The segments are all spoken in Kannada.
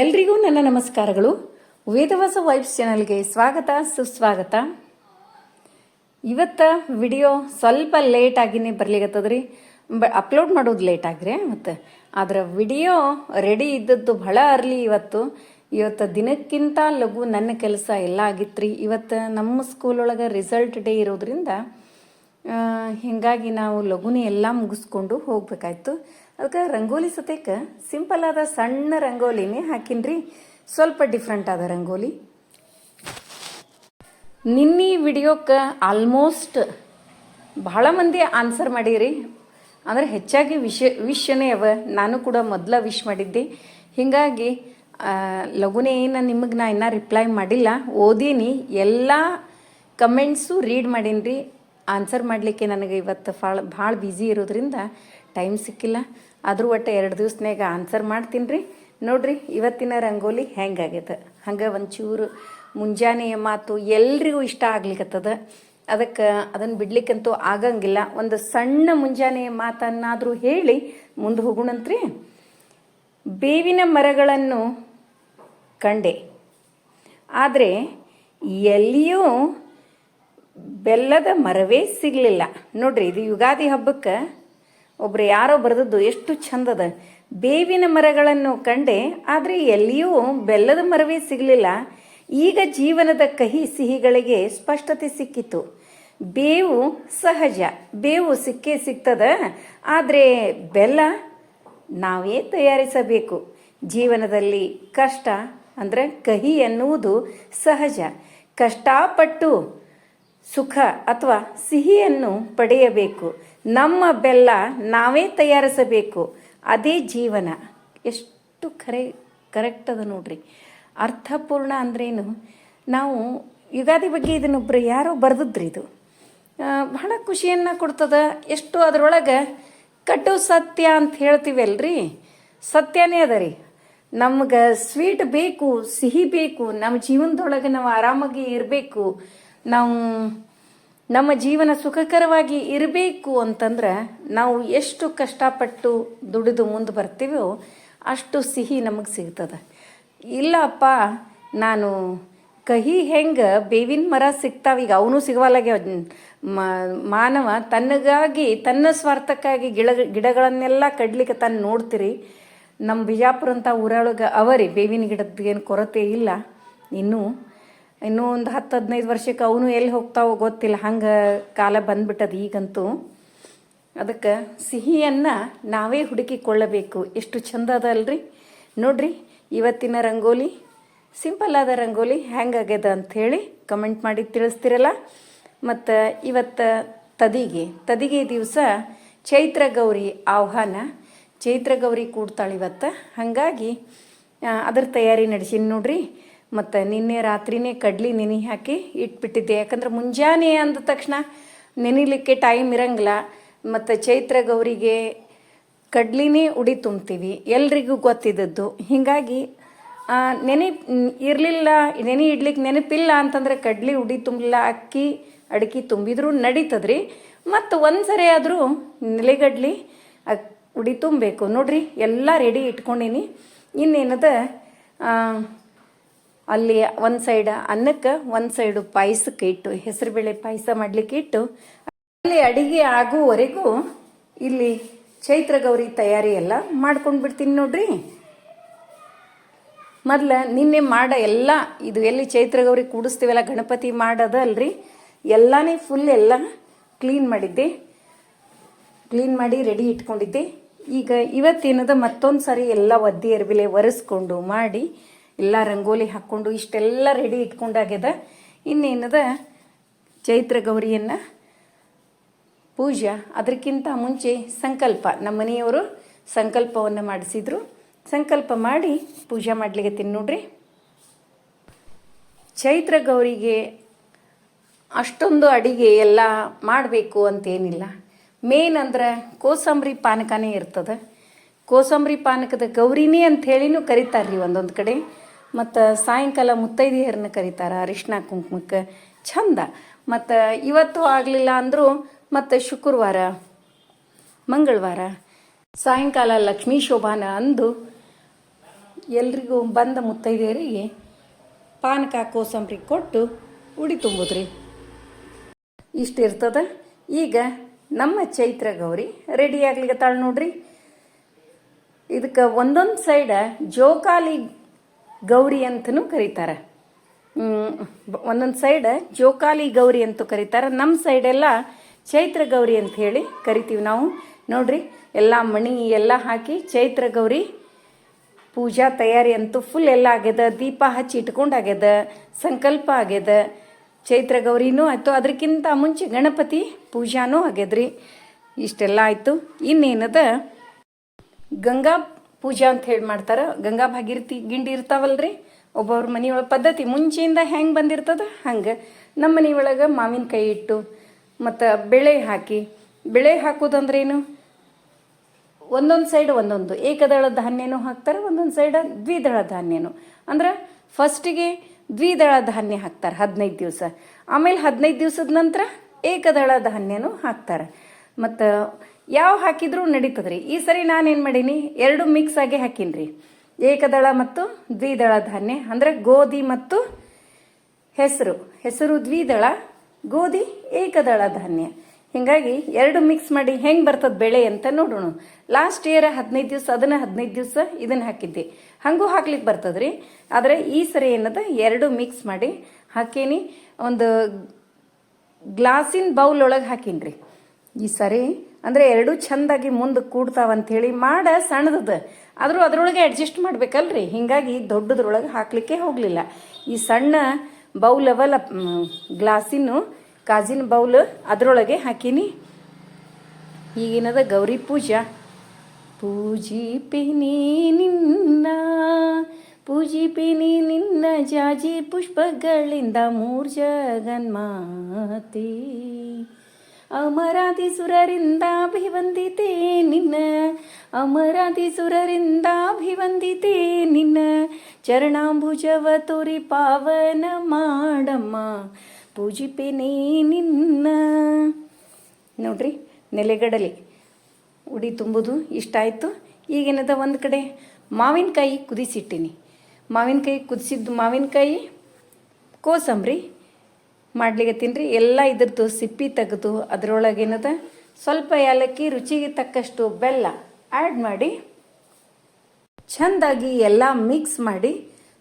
ಎಲ್ರಿಗೂ ನನ್ನ ನಮಸ್ಕಾರಗಳು. ವೇದವಾಸ ವೈಬ್ಸ್ ಚಾನಲ್ಗೆ ಸ್ವಾಗತ, ಸುಸ್ವಾಗತ. ಇವತ್ತ ವಿಡಿಯೋ ಸ್ವಲ್ಪ ಲೇಟ್ ಆಗಿನೇ ಬರ್ಲಿಕತ್ತದ್ರಿ. ಬ, ಅಪ್ಲೋಡ್ ಮಾಡೋದು ಲೇಟ್ ಆಗ್ರಿ, ಮತ್ತು ಆದ್ರೆ ವಿಡಿಯೋ ರೆಡಿ ಇದ್ದದ್ದು ಬಹಳ ಅರ್ಲಿ ಇವತ್ತು. ಇವತ್ತು ದಿನಕ್ಕಿಂತ ಲಘು ನನ್ನ ಕೆಲಸ ಎಲ್ಲ ಆಗಿತ್ರಿ. ಇವತ್ತು ನಮ್ಮ ಸ್ಕೂಲ್ ಒಳಗೆ ರಿಸಲ್ಟ್ ಡೇ ಇರೋದ್ರಿಂದ ಹಿಂಗಾಗಿ ನಾವು ಲಘುನೇ ಎಲ್ಲ ಮುಗಿಸ್ಕೊಂಡು ಹೋಗ್ಬೇಕಾಯ್ತು. ಅದಕ್ಕೆ ರಂಗೋಲಿ ಸತೇಕ ಸಿಂಪಲ್ ಆದ ಸಣ್ಣ ರಂಗೋಲಿನೇ ಹಾಕಿನ್ರಿ. ಸ್ವಲ್ಪ ಡಿಫ್ರೆಂಟ್ ಆದ ರಂಗೋಲಿ. ನಿನ್ನೆ ವಿಡಿಯೋಕ್ಕೆ ಆಲ್ಮೋಸ್ಟ್ ಬಹಳ ಮಂದಿ ಆನ್ಸರ್ ಮಾಡೀರಿ. ಅಂದರೆ ಹೆಚ್ಚಾಗಿ ವಿಷ ವಿಶ್ಯನೇ ಅವ. ನಾನು ಕೂಡ ಮೊದಲ ವಿಶ್ ಮಾಡಿದ್ದೆ. ಹೀಗಾಗಿ ಲಗುನೇ ಏನು ನಿಮಗೆ ನಾ ಇನ್ನೂ ರಿಪ್ಲೈ ಮಾಡಿಲ್ಲ. ಓದೀನಿ. ಎಲ್ಲ ಕಮೆಂಟ್ಸು ರೀಡ್ ಮಾಡೀನಿ ಆನ್ಸರ್ ಮಾಡಲಿಕ್ಕೆ ನನಗೆ ಇವತ್ತು ಭಾಳ ಭಾಳ ಬ್ಯುಸಿ ಇರೋದ್ರಿಂದ ಟೈಮ್ ಸಿಕ್ಕಿಲ್ಲ. ಆದರೂ ಒಟ್ಟು ಎರಡು ದಿವ್ಸನಾಗ ಆನ್ಸರ್ ಮಾಡ್ತೀನಿ ರೀ. ನೋಡ್ರಿ, ಇವತ್ತಿನ ರಂಗೋಲಿ ಹೆಂಗಾಗ್ಯದ ಹಂಗೆ ಒಂಚೂರು ಮುಂಜಾನೆಯ ಮಾತು ಎಲ್ರಿಗೂ ಇಷ್ಟ ಆಗ್ಲಿಕ್ಕತ್ತದ ಅದಕ್ಕೆ ಅದನ್ನು ಬಿಡ್ಲಿಕ್ಕಂತೂ ಆಗಂಗಿಲ್ಲ. ಒಂದು ಸಣ್ಣ ಮುಂಜಾನೆಯ ಮಾತನ್ನಾದರೂ ಹೇಳಿ ಮುಂದೆ ಹೋಗೋಣಂತ್ರಿ. ಬೇವಿನ ಮರಗಳನ್ನು ಕಂಡೆ. ಆದರೆ ಎಲ್ಲಿಯೂ ಬೆಲ್ಲದ ಮರವೇ ಸಿಗಲಿಲ್ಲ. ನೋಡ್ರಿ, ಇದು ಯುಗಾದಿ ಹಬ್ಬಕ್ಕೆ ಒಬ್ರು ಯಾರೋ ಬರೆದದ್ದು ಎಷ್ಟು ಚಂದದ. ಬೇವಿನ ಮರಗಳನ್ನು ಕಂಡೆ, ಆದರೆ ಎಲ್ಲಿಯೂ ಬೆಲ್ಲದ ಮರವೇ ಸಿಗಲಿಲ್ಲ. ಈಗ ಜೀವನದ ಕಹಿ ಸಿಹಿಗಳಿಗೆ ಸ್ಪಷ್ಟತೆ ಸಿಕ್ಕಿತು. ಬೇವು ಸಹಜ, ಬೇವು ಸಿಕ್ಕೇ ಸಿಗ್ತದ, ಆದರೆ ಬೆಲ್ಲ ನಾವೇ ತಯಾರಿಸಬೇಕು. ಜೀವನದಲ್ಲಿ ಕಷ್ಟ ಅಂದರೆ ಕಹಿ ಎನ್ನುವುದು ಸಹಜ. ಕಷ್ಟಪಟ್ಟು ಸುಖ ಅಥವಾ ಸಿಹಿಯನ್ನು ಪಡೆಯಬೇಕು. ನಮ್ಮ ಬೆಲ್ಲ ನಾವೇ ತಯಾರಿಸಬೇಕು. ಅದೇ ಜೀವನ. ಎಷ್ಟು ಕರೆ ಕರೆಕ್ಟ್ ಅದ ನೋಡ್ರಿ. ಅರ್ಥಪೂರ್ಣ ಅಂದ್ರೇನು, ನಾವು ಯುಗಾದಿ ಬಗ್ಗೆ ಇದನ್ನೊಬ್ರು ಯಾರೋ ಬರೆದಿದ್ರಿ ಇದು. ಬಹಳ ಖುಷಿಯನ್ನು ಕೊಡ್ತದ. ಎಷ್ಟು ಅದರೊಳಗೆ ಕಟ್ಟು ಸತ್ಯ ಅಂತ ಹೇಳ್ತೀವಲ್ರಿ? ಸತ್ಯನೇ ಅದ ರೀ. ನಮ್ಗೆ ಸ್ವೀಟ್ ಬೇಕು, ಸಿಹಿ ಬೇಕು ನಮ್ಮ ಜೀವನದೊಳಗೆ ನಾವು ಆರಾಮಾಗಿ ಇರಬೇಕು. ನಾವು ನಮ್ಮ ಜೀವನ ಸುಖಕರವಾಗಿ ಇರಬೇಕು ಅಂತಂದ್ರೆ ನಾವು ಎಷ್ಟು ಕಷ್ಟಪಟ್ಟು ದುಡಿದು ಮುಂದೆ ಬರ್ತೀವೋ ಅಷ್ಟು ಸಿಹಿ ನಮಗೆ ಸಿಗ್ತದೆ. ಇಲ್ಲಪ್ಪ, ನಾನು ಕಹಿ ಹೆಂಗೆ ಬೇವಿನ ಮರ ಸಿಗ್ತಾವ, ಈಗ ಅವನು ಸಿಗವಲ್ಲಾಗ್ಯಾವ ಮಾನವ ತನ್ನಗಾಗಿ, ತನ್ನ ಸ್ವಾರ್ಥಕ್ಕಾಗಿ ಗಿಡ ಗಿಡಗಳನ್ನೆಲ್ಲ ಕಡ್ಲಿಕ್ಕೆ ತಾನು ನೋಡ್ತೀರಿ. ನಮ್ಮ ಬಿಜಾಪುರ ಅಂತ ಊರೊಳಗೆ ಅವರಿ, ಬೇವಿನ ಗಿಡದ ಏನು ಕೊರತೆ ಇಲ್ಲ. ಇನ್ನೂ ಇನ್ನೂ ಒಂದು ಹತ್ತು ಹದಿನೈದು ವರ್ಷಕ್ಕೆ ಅವನು ಎಲ್ಲಿ ಹೋಗ್ತಾವೋ ಗೊತ್ತಿಲ್ಲ. ಹಂಗೆ ಕಾಲ ಬಂದ್ಬಿಟ್ಟದ ಈಗಂತೂ. ಅದಕ್ಕೆ ಸಿಹಿಯನ್ನು ನಾವೇ ಹುಡುಕಿಕೊಳ್ಳಬೇಕು. ಎಷ್ಟು ಚಂದ ಅದ ಅಲ್ರಿ. ನೋಡ್ರಿ, ಇವತ್ತಿನ ರಂಗೋಲಿ, ಸಿಂಪಲ್ ಆದ ರಂಗೋಲಿ ಹೆಂಗಾಗ್ಯದ ಅಂಥೇಳಿ ಕಮೆಂಟ್ ಮಾಡಿ ತಿಳಿಸ್ತಿರಲ್ಲ. ಮತ್ತು ಇವತ್ತು ತದಿಗೆ ತದಿಗೆ ದಿವಸ ಚೈತ್ರ ಗೌರಿ ಆಹ್ವಾನ. ಚೈತ್ರ ಗೌರಿ ಕೂಡ್ತಾಳೆ ಇವತ್ತು. ಹಾಗಾಗಿ ಅದರ ತಯಾರಿ ನಡೆಸೀನಿ ನೋಡ್ರಿ. ಮತ್ತು ನಿನ್ನೆ ರಾತ್ರಿನೇ ಕಡ್ಲಿ ನೆನೆ ಹಾಕಿ ಇಟ್ಬಿಟ್ಟಿದ್ದೆ. ಯಾಕಂದ್ರೆ ಮುಂಜಾನೆ ಅಂದ ತಕ್ಷಣ ನೆನಿಲಿಕ್ಕೆ ಟೈಮ್ ಇರಂಗಿಲ್ಲ. ಮತ್ತು ಚೈತ್ರ ಗೌರಿಗೆ ಕಡ್ಲಿನೇ ಉಡಿ ತುಂಬ್ತೀವಿ. ಎಲ್ರಿಗೂ ಗೊತ್ತಿದ್ದದ್ದು. ಹೀಗಾಗಿ ನೆನೆ ಇರಲಿಲ್ಲ, ನೆನೆ ಇಡ್ಲಿಕ್ಕೆ ನೆನಪಿಲ್ಲ ಅಂತಂದ್ರೆ ಕಡ್ಲಿ ಉಡಿ ತುಂಬಲಿಲ್ಲ, ಅಕ್ಕಿ, ಅಡಿಕೆ ತುಂಬಿದ್ರೂ ನಡೀತದ್ರಿ. ಮತ್ತು ಒಂದು ಸರಿ ಆದರೂ ನೆಲೆಗಡ್ಲಿ ಉಡಿ ತುಂಬಬೇಕು. ನೋಡ್ರಿ, ಎಲ್ಲ ರೆಡಿ ಇಟ್ಕೊಂಡೀನಿ. ಇನ್ನೇನದ ಅಲ್ಲಿ ಒಂದು ಸೈಡ್ ಅನ್ನಕ್ಕೆ, ಒಂದು ಸೈಡು ಪಾಯಸಕ್ಕೆ ಇಟ್ಟು ಹೆಸರುಬೇಳೆ ಪಾಯಸ ಮಾಡ್ಲಿಕ್ಕೆ ಇಟ್ಟು, ಅಲ್ಲಿ ಅಡಿಗೆ ಆಗುವವರೆಗೂ ಇಲ್ಲಿ ಚೈತ್ರ ಗೌರಿ ತಯಾರಿ ಎಲ್ಲ ಮಾಡ್ಕೊಂಡು ಬಿಡ್ತೀನಿ ನೋಡ್ರಿ. ಮೊದ್ಲ ನಿನ್ನೆ ಮಾಡ ಎಲ್ಲ, ಇದು ಎಲ್ಲಿ ಚೈತ್ರ ಗೌರಿ ಕೂಡಿಸ್ತೀವಲ್ಲ, ಗಣಪತಿ ಮಾಡೋದ ಅಲ್ರಿ ಎಲ್ಲಾನೇ ಫುಲ್ ಎಲ್ಲ ಕ್ಲೀನ್ ಮಾಡಿದ್ದೆ. ಕ್ಲೀನ್ ಮಾಡಿ ರೆಡಿ ಇಟ್ಕೊಂಡಿದ್ದೆ. ಈಗ ಇವತ್ತೇನದ ಮತ್ತೊಂದು ಸಾರಿ ಎಲ್ಲ ಒದ್ದಿ, ಅರ್ಬಿಲೆ ಒರೆಸ್ಕೊಂಡು ಮಾಡಿ ಎಲ್ಲ ರಂಗೋಲಿ ಹಾಕ್ಕೊಂಡು ಇಷ್ಟೆಲ್ಲ ರೆಡಿ ಇಟ್ಕೊಂಡಾಗ್ಯದ ಇನ್ನೇನದ? ಚೈತ್ರ ಗೌರಿಯನ್ನು ಪೂಜಾ ಅದಕ್ಕಿಂತ ಮುಂಚೆ ಸಂಕಲ್ಪ. ನಮ್ಮ ಮನೆಯವರು ಸಂಕಲ್ಪವನ್ನು ಮಾಡಿಸಿದ್ರು. ಸಂಕಲ್ಪ ಮಾಡಿ ಪೂಜೆ ಮಾಡ್ಲಿಕ್ಕೆ ನೋಡ್ರಿ. ಚೈತ್ರ ಗೌರಿಗೆ ಅಷ್ಟೊಂದು ಅಡಿಗೆ ಎಲ್ಲ ಮಾಡಬೇಕು ಅಂತೇನಿಲ್ಲ. ಮೇನ್ ಅಂದ್ರೆ ಕೋಸಂಬರಿ ಪಾನಕನೇ ಇರ್ತದೆ. ಕೋಸಂಬರಿ ಪಾನಕದ ಗೌರಿನೇ ಅಂತ ಹೇಳಿನೂ ಕರೀತಾರೆ ರೀ ಒಂದೊಂದು ಕಡೆ. ಮತ್ತು ಸಾಯಂಕಾಲ ಮುತ್ತೈದೆಯರನ್ನ ಕರೀತಾರೆ ಅರಿಶಿನ ಕುಂಕುಮಕ್ಕೆ ಚಂದ ಮತ್ತು ಇವತ್ತು ಆಗಲಿಲ್ಲ ಅಂದರೂ ಮತ್ತು ಶುಕ್ರವಾರ, ಮಂಗಳವಾರ. ಸಾಯಂಕಾಲ ಲಕ್ಷ್ಮೀ ಶೋಭಾನ ಅಂದು ಎಲ್ರಿಗೂ ಬಂದ ಮುತ್ತೈದೆಯರಿಗೆ ಪಾನಕ ಕೋಸಂಬರಿ ಕೊಟ್ಟು ಉಡಿ ತುಂಬುದ್ರಿ. ಇಷ್ಟು ಇರ್ತದ. ಈಗ ನಮ್ಮ ಚೈತ್ರ ಗೌರಿ ರೆಡಿ ಆಗ್ಲಿಕತ್ತಾಳ ನೋಡ್ರಿ. ಇದಕ್ಕೆ ಒಂದೊಂದು ಸೈಡ ಜೋಕಾಲಿ ಗೌರಿ ಅಂತನೂ ಕರೀತಾರೆ. ಒಂದೊಂದು ಸೈಡ್ ಜೋಕಾಲಿ ಗೌರಿ ಅಂತ ಕರೀತಾರೆ. ನಮ್ಮ ಸೈಡೆಲ್ಲ ಚೈತ್ರ ಗೌರಿ ಅಂತ ಹೇಳಿ ಕರಿತೀವಿ ನಾವು. ನೋಡ್ರಿ, ಎಲ್ಲ ಮಣಿ ಎಲ್ಲ ಹಾಕಿ ಚೈತ್ರ ಗೌರಿ ಪೂಜಾ ತಯಾರಿ ಅಂತೂ ಫುಲ್ ಎಲ್ಲ ಆಗ್ಯದ. ದೀಪ ಹಚ್ಚಿ ಇಟ್ಕೊಂಡಾಗ್ಯದ ಸಂಕಲ್ಪ ಆಗ್ಯದ. ಚೈತ್ರ ಗೌರಿನೂ ಆಯಿತು. ಅದಕ್ಕಿಂತ ಮುಂಚೆ ಗಣಪತಿ ಪೂಜಾನೂ ಆಗ್ಯದ್ರಿ. ಇಷ್ಟೆಲ್ಲ ಆಯಿತು. ಇನ್ನೇನದ? ಗಂಗಾ ಪೂಜಾ ಅಂತ ಹೇಳಿ ಮಾಡ್ತಾರೆ. ಗಂಗಾ ಭಾಗೀರಥಿ ಗಿಂಡಿ ಇರ್ತಾವಲ್ರಿ? ಒಬ್ಬೊಬ್ರ ಮನೆಯೊಳಗೆ ಪದ್ಧತಿ ಮುಂಚೆಯಿಂದ ಹೆಂಗೆ ಬಂದಿರ್ತದ ಹಂಗೆ ನಮ್ಮ ಮನೆಯೊಳಗೆ ಮಾವಿನಕಾಯಿ ಇಟ್ಟು ಮತ್ತು ಬೆಳೆ ಹಾಕಿ. ಬೆಳೆ ಹಾಕೋದಂದ್ರೇನು? ಒಂದೊಂದು ಸೈಡ್ ಒಂದೊಂದು. ಏಕದಳ ಧಾನ್ಯನೂ ಹಾಕ್ತಾರೆ, ಒಂದೊಂದು ಸೈಡ್ ದ್ವಿದಳ ಧಾನ್ಯನು. ಅಂದ್ರೆ ಫಸ್ಟಿಗೆ ದ್ವಿದಳ ಧಾನ್ಯ ಹಾಕ್ತಾರೆ ಹದಿನೈದು ದಿವಸ. ಆಮೇಲೆ ಹದಿನೈದು ದಿವಸದ ನಂತರ ಏಕದಳ ಧಾನ್ಯನೂ ಹಾಕ್ತಾರೆ. ಮತ್ತು ಯಾವ ಹಾಕಿದ್ರೂ ನಡೀತದ್ರಿ. ಈ ಸರಿ ನಾನೇನು ಮಾಡೀನಿ? ಎರಡು ಮಿಕ್ಸ್ ಆಗಿ ಹಾಕೀನಿ ಏಕದಳ ಮತ್ತು ದ್ವಿದಳ ಧಾನ್ಯ, ಅಂದರೆ ಗೋಧಿ ಮತ್ತು ಹೆಸರು. ಹೆಸರು, ದ್ವಿದಳ, ಗೋಧಿ, ಏಕದಳ ಧಾನ್ಯ. ಹಿಂಗಾಗಿ ಎರಡು ಮಿಕ್ಸ್ ಮಾಡಿ ಹೆಂಗೆ ಬರ್ತದ ಬೆಳೆ ಅಂತ ನೋಡೋಣ. ಲಾಸ್ಟ್ ಇಯರ್ ಹದಿನೈದು ದಿವಸ, ಅದನ್ನ ಹದಿನೈದು ದಿವಸ ಇದನ್ನ ಹಾಕಿದ್ದೆ. ಹಂಗೂ ಹಾಕ್ಲಿಕ್ಕೆ ಬರ್ತದ್ರಿ. ಆದರೆ ಈ ಸರಿ ಏನದ? ಎರಡು ಮಿಕ್ಸ್ ಮಾಡಿ ಹಾಕೀನಿ. ಒಂದು ಗ್ಲಾಸಿನ ಬೌಲ್ ಒಳಗೆ ಹಾಕೀನಿ ಈ ಸರಿ ಅಂದರೆ ಎರಡು ಚಂದಾಗಿ ಮುಂದೆ ಕೂಡ್ತಾವಂಥೇಳಿ ಮಾಡ ಸಣ್ಣದದ. ಆದರೂ ಅದರೊಳಗೆ ಅಡ್ಜಸ್ಟ್ ಮಾಡ್ಬೇಕಲ್ರಿ. ಹಿಂಗಾಗಿ ದೊಡ್ಡದ್ರೊಳಗೆ ಹಾಕಲಿಕ್ಕೆ ಹೋಗಲಿಲ್ಲ. ಈ ಸಣ್ಣ ಬೌಲ್ ಅವಲ್ಲ ಗ್ಲಾಸಿನ ಕಾಜಿನ ಬೌಲ್ ಅದರೊಳಗೆ ಹಾಕೀನಿ. ಈಗಿನದ ಗೌರಿ ಪೂಜಾ. ಪೂಜಿಪಿನಿ ನಿನ್ನ ಪೂಜಿಪಿನಿ ನಿನ್ನ ಜಾಜಿ ಪುಷ್ಪಗಳಿಂದ ಮೂರ್ ಜಗನ್ಮಾತೆ. ಅಮರಾದಿ ಸುರರಿಂದ ಅಭಿವಂದಿತೆ ನಿನ್ನ ಅಮರಾದಿ ಸುರರಿಂದ ಅಭಿವಂದಿತೆ ನಿನ್ನ. ಚರಣಾಂಬುಜವ ತೋರಿ ಪಾವನ ಮಾಡಮ್ಮ, ಪೂಜಿಪೇನೆ ನಿನ್ನ. ನೋಡ್ರಿ, ನೆಲೆಗಡಲಿ ಉಡಿ ತುಂಬುದು, ಇಷ್ಟ ಆಯಿತು. ಈಗೇನದ ಒಂದು ಕಡೆ? ಮಾವಿನಕಾಯಿ ಕುದಿಸಿಟ್ಟಿನಿ. ಮಾವಿನಕಾಯಿ ಕುದಿಸಿದ್ದು ಮಾವಿನಕಾಯಿ, ಕೋಸಂಬರಿ ಮಾಡ್ಲಿಕ್ಕೆ ತಿನ್ರಿ. ಎಲ್ಲ ಇದ್ರದ್ದು ಸಿಪ್ಪಿ ತೆಗೆದು ಅದರೊಳಗೇನದ ಸ್ವಲ್ಪ ಏಲಕ್ಕಿ, ರುಚಿಗೆ ತಕ್ಕಷ್ಟು ಬೆಲ್ಲ ಆ್ಯಡ್ ಮಾಡಿ, ಚಂದಾಗಿ ಎಲ್ಲ ಮಿಕ್ಸ್ ಮಾಡಿ,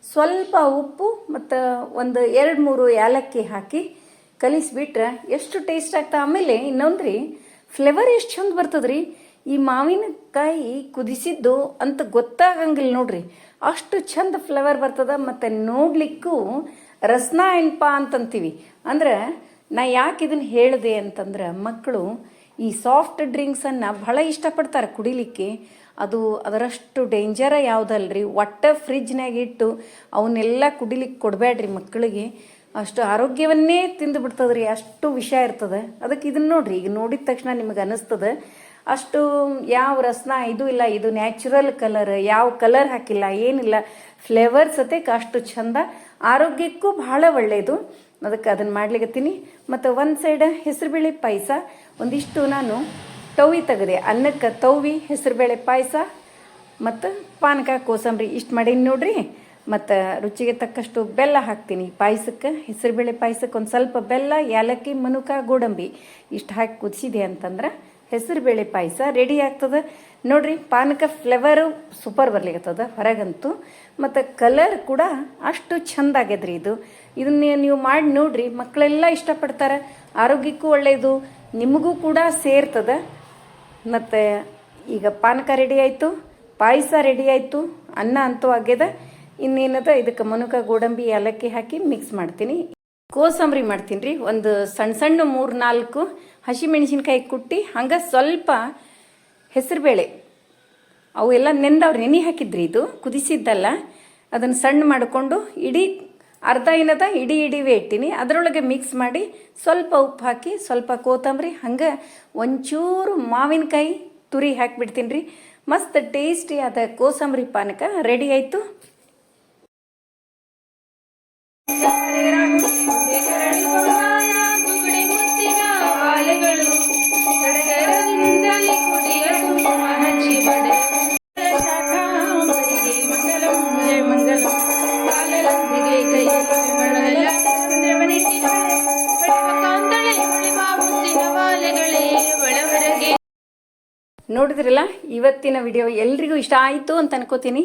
ಸ್ವಲ್ಪ ಉಪ್ಪು ಮತ್ತು ಒಂದು ಎರಡು ಮೂರು ಏಲಕ್ಕಿ ಹಾಕಿ ಕಲಿಸಿಬಿಟ್ರೆ ಎಷ್ಟು ಟೇಸ್ಟ್ ಆಗ್ತಾ ಆಮೇಲೆ ಇನ್ನೊಂದು ರೀ ಫ್ಲೇವರ್ ಎಷ್ಟು ಚಂದ ಬರ್ತದ್ರಿ? ಈ ಮಾವಿನಕಾಯಿ ಕುದಿಸಿದ್ದು ಅಂತ ಗೊತ್ತಾಗಂಗಿಲ್ಲ ನೋಡ್ರಿ. ಅಷ್ಟು ಚಂದ ಫ್ಲೇವರ್ ಬರ್ತದ. ಮತ್ತು ನೋಡ್ಲಿಕ್ಕೂ ರಸ್ನ ಏನ್ಪ ಅಂತಂತೀವಿ. ಅಂದ್ರೆ ನಾ ಯಾಕೆ ಇದನ್ನು ಹೇಳಿದೆ ಅಂತಂದ್ರೆ ಮಕ್ಕಳು ಈ ಸಾಫ್ಟ್ ಡ್ರಿಂಕ್ಸನ್ನು ಬಹಳ ಇಷ್ಟಪಡ್ತಾರೆ ಕುಡಿಲಿಕ್ಕೆ. ಅದು ಅದರಷ್ಟು ಡೇಂಜರ ಯಾವುದಲ್ರಿ? ಒಟ್ಟ ಫ್ರಿಜ್ನಾಗ ಇಟ್ಟು ಅವನ್ನೆಲ್ಲ ಕುಡಿಲಿಕ್ಕೆ ಕೊಡಬೇಡ್ರಿ ಮಕ್ಕಳಿಗೆ ಅಷ್ಟು ಆರೋಗ್ಯವನ್ನೇ ತಿಂದು ಬಿಡ್ತದ್ರಿ, ಅಷ್ಟು ವಿಷ ಇರ್ತದೆ. ಅದಕ್ಕೆ ಇದನ್ನ ನೋಡ್ರಿ, ಈಗ ನೋಡಿದ ತಕ್ಷಣ ನಿಮಗೆ ಅನ್ನಿಸ್ತದೆ ಅಷ್ಟು ಯಾವ ರಸನ ಇದು ಇಲ್ಲ, ಇದು ನ್ಯಾಚುರಲ್ ಕಲರ್ ಯಾವ ಕಲರ್ ಹಾಕಿಲ್ಲ, ಏನಿಲ್ಲ. ಫ್ಲೇವರ್ ಸತೇಕ ಅಷ್ಟು ಚಂದ, ಆರೋಗ್ಯಕ್ಕೂ ಬಹಳ ಒಳ್ಳೆಯದು ಅದಕ್ಕೆ ಅದನ್ನು ಮಾಡ್ಲಿಕತ್ತೀನಿ ಮತ್ತು ಒಂದು ಸೈಡ್ ಹೆಸರುಬೇಳೆ ಪಾಯಸ. ಒಂದಿಷ್ಟು ನಾನು ತವಿ ತೆಗೆದೆ. ಅನ್ನಕ್ಕೆ ತೌವಿ, ಹೆಸರುಬೇಳೆ ಪಾಯಸ, ಮತ್ತು ಪಾನಕ, ಕೋಸಂಬರಿ ಇಷ್ಟು ಮಾಡೀನಿ ನೋಡ್ರಿ. ಮತ್ತು ರುಚಿಗೆ ತಕ್ಕಷ್ಟು ಬೆಲ್ಲ ಹಾಕ್ತೀನಿ. ಪಾಯಸಕ್ಕೆ, ಹೆಸರುಬೇಳೆ ಪಾಯಸಕ್ಕೆ ಒಂದು ಸ್ವಲ್ಪ ಬೆಲ್ಲ, ಏಲಕ್ಕಿ, ಮನುಕ, ಗೋಡಂಬಿ ಇಷ್ಟು ಹಾಕಿ ಕುದಿಸಿದೆ ಅಂತಂದ್ರೆ ಹೆಸರುಬೇಳೆ ಪಾಯಸ ರೆಡಿ ಆಗ್ತದೆ. ನೋಡ್ರಿ, ಪಾನಕ ಫ್ಲೇವರು ಸೂಪರ್ ಬರ್ಲಿಕ್ಕತ್ತದ ಹೊರಗಂತೂ. ಮತ್ತು ಕಲರ್ ಕೂಡ ಅಷ್ಟು ಚಂದ ಆಗ್ಯದ್ರಿ ಇದು. ಇದನ್ನ ನೀವು ಮಾಡಿ ನೋಡ್ರಿ ಮಕ್ಕಳೆಲ್ಲ ಇಷ್ಟಪಡ್ತಾರೆ. ಆರೋಗ್ಯಕ್ಕೂ ಒಳ್ಳೆಯದು ನಿಮಗೂ ಕೂಡ ಸೇರ್ತದ. ಮತ್ತು ಈಗ ಪಾನಕ ರೆಡಿ ಆಯಿತು, ಪಾಯಸ ರೆಡಿ ಆಯಿತು, ಅನ್ನ ಅಂತೂ ಆಗ್ಯದ. ಇನ್ನೇನದ, ಇದಕ್ಕೆ ಮನುಕ ಗೋಡಂಬಿ, ಏಲಕ್ಕಿ ಹಾಕಿ ಮಿಕ್ಸ್ ಮಾಡ್ತೀನಿ. ಕೋಸಂಬರಿ ಮಾಡ್ತೀನಿ ರೀ ಒಂದು ಸಣ್ಣ ಸಣ್ಣ ಮೂರು ನಾಲ್ಕು ಹಸಿಮೆಣಸಿನ್ಕಾಯಿ ಕುಟ್ಟಿ, ಹಂಗೆ ಸ್ವಲ್ಪ ಹೆಸರುಬೇಳೆ. ಅವೆಲ್ಲ ನೆಂದವ್ರು ನೆನೆ ಹಾಕಿದ್ರಿ ಇದು, ಕುದಿಸಿದ್ದಲ್ಲ, ಅದನ್ನು ಸಣ್ಣ ಮಾಡಿಕೊಂಡು ಇಡೀ ಅರ್ಧ ಏನದ ಇಡೀ ಇಡೀವೇ ಇಟ್ಟಿನಿ. ಅದರೊಳಗೆ ಮಿಕ್ಸ್ ಮಾಡಿ ಸ್ವಲ್ಪ ಉಪ್ಪು ಹಾಕಿ, ಸ್ವಲ್ಪ ಕೋತಂಬರಿ ಹಂಗೆ ಒಂಚೂರು ಮಾವಿನಕಾಯಿ ತುರಿ ಹಾಕಿಬಿಡ್ತೀನಿ ರೀ ಮಸ್ತ್ ಟೇಸ್ಟಿ ಆದ ಕೋಸಂಬರಿ ಪಾನಕ ರೆಡಿ ಆಯಿತು. ನೋಡಿದ್ರಲ್ಲ ಇವತ್ತಿನ ವಿಡಿಯೋ ಎಲ್ರಿಗೂ ಇಷ್ಟ ಆಯಿತು ಅಂತ ಅನ್ಕೋತೀನಿ.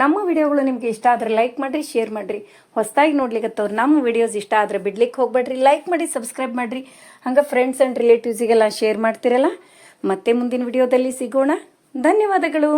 ನಮ್ಮ ವಿಡಿಯೋಗಳು ನಿಮ್ಗೆ ಇಷ್ಟ ಆದರೆ ಲೈಕ್ ಮಾಡಿರಿ ಶೇರ್ ಮಾಡಿರಿ. ಹೊಸದಾಗಿ ನೋಡ್ಲಿಕ್ಕತ್ತವ್ರು ನಮ್ಮ ವಿಡಿಯೋಸ್ ಇಷ್ಟ ಆದರೆ ಬಿಡ್ಲಿಕ್ಕೆ ಹೋಗ್ಬೇಡ್ರಿ. ಲೈಕ್ ಮಾಡಿ ಸಬ್ಸ್ಕ್ರೈಬ್ ಮಾಡಿರಿ. ಹಂಗೆ ಫ್ರೆಂಡ್ಸ್ ಆ್ಯಂಡ್ ರಿಲೇಟಿವ್ಸಿಗೆಲ್ಲ ಶೇರ್ ಮಾಡ್ತಿರಲ್ಲ. ಮತ್ತೆ ಮುಂದಿನ ವಿಡಿಯೋದಲ್ಲಿ ಸಿಗೋಣ. ಧನ್ಯವಾದಗಳು.